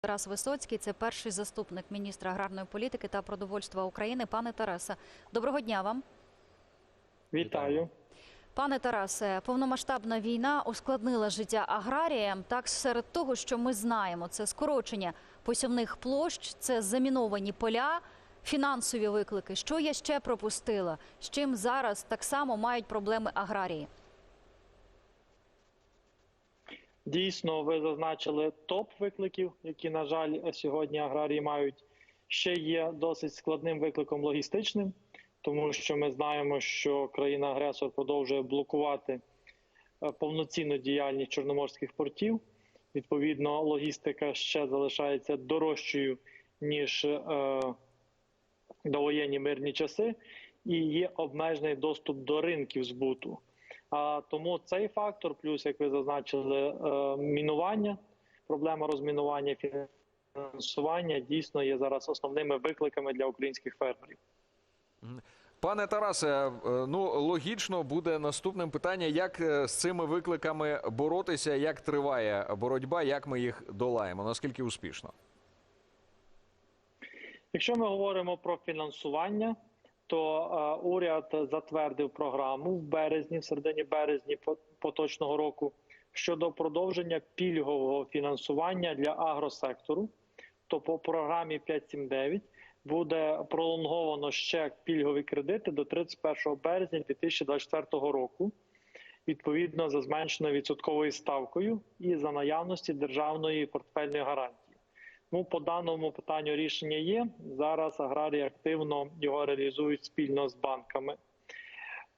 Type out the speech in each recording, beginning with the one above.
Тарас Висоцький, це перший заступник міністра аграрної політики та продовольства України. Пане Тарасе, доброго дня вам. Вітаю. Пане Тарасе, повномасштабна війна ускладнила життя аграріям. Так, серед того, що ми знаємо, це скорочення посівних площ, це заміновані поля, фінансові виклики. Що я ще пропустила? З чим зараз так само мають проблеми аграрії? Дійсно, ви зазначили топ викликів, які, на жаль, сьогодні аграрії мають. Ще є досить складним викликом логістичним, тому що ми знаємо, що країна-агресор продовжує блокувати е, повноцінну діяльність чорноморських портів. Відповідно, логістика ще залишається дорожчою ніж е, довоєнні мирні часи, і є обмежений доступ до ринків збуту. А тому цей фактор, плюс як ви зазначили, е, мінування, проблема розмінування фінансування дійсно є зараз основними викликами для українських фермерів. Пане Тарасе, е, ну логічно буде наступним питання, як е, з цими викликами боротися, як триває боротьба, як ми їх долаємо, наскільки успішно? Якщо ми говоримо про фінансування, то е, уряд затвердив програму в березні, в середині березні по- поточного року щодо продовження пільгового фінансування для агросектору. То по програмі 5.7.9 буде пролонговано ще пільгові кредити до 31 березня 2024 року. Відповідно за зменшеною відсотковою ставкою і за наявності державної портфельної гарантії. Ну, по даному питанню рішення є. Зараз аграрії активно його реалізують спільно з банками.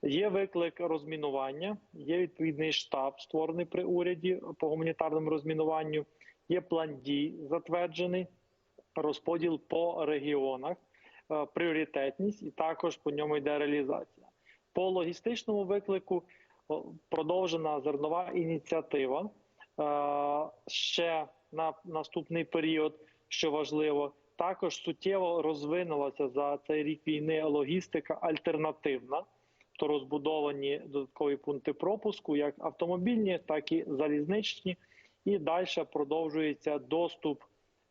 Є виклик розмінування, є відповідний штаб, створений при уряді по гуманітарному розмінуванню. Є план дій затверджений, розподіл по регіонах, е, пріоритетність, і також по ньому йде реалізація. По логістичному виклику продовжена зернова ініціатива. Е, Ще на наступний період, що важливо, також суттєво розвинулася за цей рік війни логістика альтернативна, то розбудовані додаткові пункти пропуску, як автомобільні, так і залізничні, і далі продовжується доступ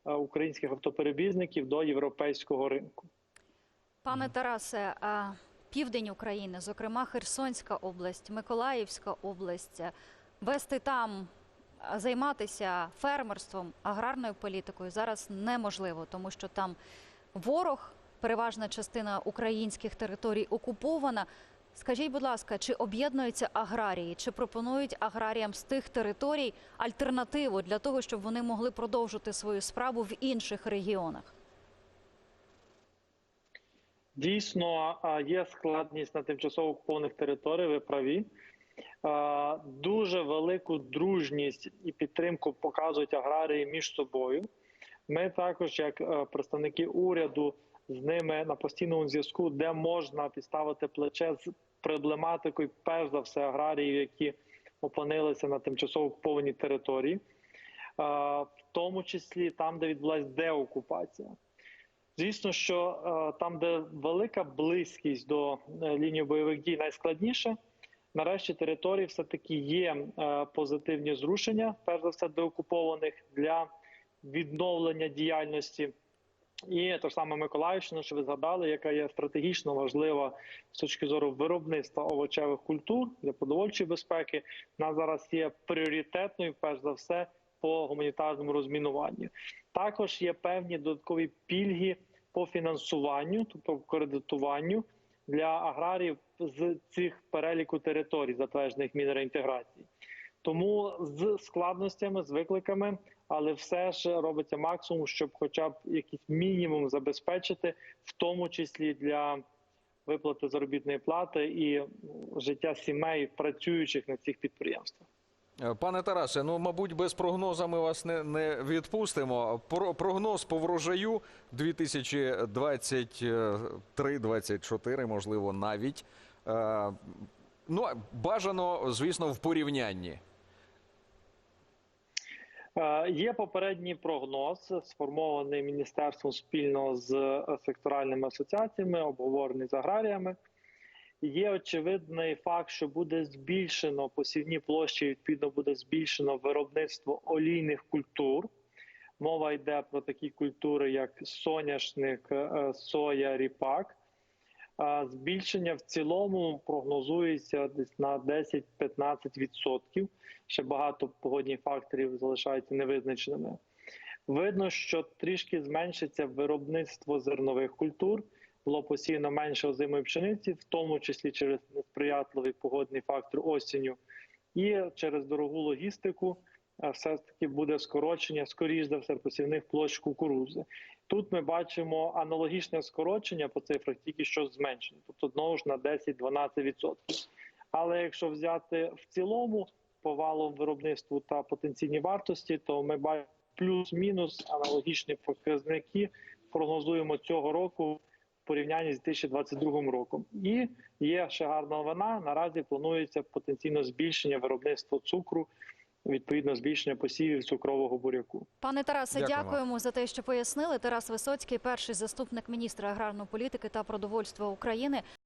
е, українських автоперевізників до європейського ринку. Пане Тарасе, а південь України, зокрема Херсонська область, Миколаївська область, вести там займатися фермерством, аграрною політикою зараз неможливо, тому що там ворог, переважна частина українських територій окупована. Скажіть, будь ласка, чи об'єднуються аграрії, чи пропонують аграріям з тих територій альтернативу для того, щоб вони могли продовжити свою справу в інших регіонах? Дійсно, є складність на тимчасово окупованих територіях, ви праві. А, Дуже велику дружність і підтримку показують аграрії між собою. Ми також, як е, представники уряду, з ними на постійному зв'язку, де можна підставити плече з проблематикою, перш за все, аграріїв, які опинилися на тимчасово окупованій території, Е, в тому числі там, де відбулася деокупація. Звісно, що е, там, де велика близькість до е, лінії бойових дій, найскладніше. Нарешті території все таки є е, позитивні зрушення, перш за все деокупованих для відновлення діяльності. І то ж саме Миколаївщина, що ви згадали, яка є стратегічно важлива з точки зору виробництва овочевих культур для продовольчої безпеки, вона зараз є пріоритетною, перш за все, по гуманітарному розмінуванню. Також є певні додаткові пільги по фінансуванню, тобто кредитуванню для аграрів з цих переліку територій, затверджених мінреінтеграції. Тому з складностями, з викликами, але все ж робиться максимум, щоб, хоча б якийсь мінімум забезпечити, в тому числі для виплати заробітної плати і життя сімей працюючих на цих підприємствах. Е, Пане Тарасе, ну мабуть, без прогнозу ми вас не, не відпустимо. Про прогноз по врожаю 2023-2024, можливо, навіть. Е, ну, бажано, звісно, в порівнянні. Е, Є попередній прогноз, сформований міністерством спільно з е, секторальними асоціаціями, обговорений з аграріями. Є очевидний факт, що буде збільшено посівні площі, відповідно буде збільшено виробництво олійних культур. Мова йде про такі культури, як соняшник, е, соя, ріпак. Збільшення в цілому прогнозується десь на 10-15%. Ще багато погодних факторів залишаються невизначеними. Видно, що трішки зменшиться виробництво зернових культур. Було посіяно менше озимої пшениці, в тому числі через несприятливий погодний фактор осінню, і через дорогу логістику е, все ж таки буде скорочення, скоріш за все, посівних площ кукурузи. Тут ми бачимо аналогічне скорочення по цифрах, тільки що зменшення, тобто знову ж на 10-12%. Але якщо взяти в цілому по виробництву та потенційній вартості, то ми бачимо плюс-мінус аналогічні показники прогнозуємо цього року порівнянні з 2022 роком. І є ще гарна новина. Наразі планується потенційно збільшення виробництва цукру, відповідно збільшення посівів цукрового буряку. Пане Тарасе, Дякуємо. дякуємо за те, що пояснили. Тарас Висоцький, перший заступник міністра аграрної політики та продовольства України.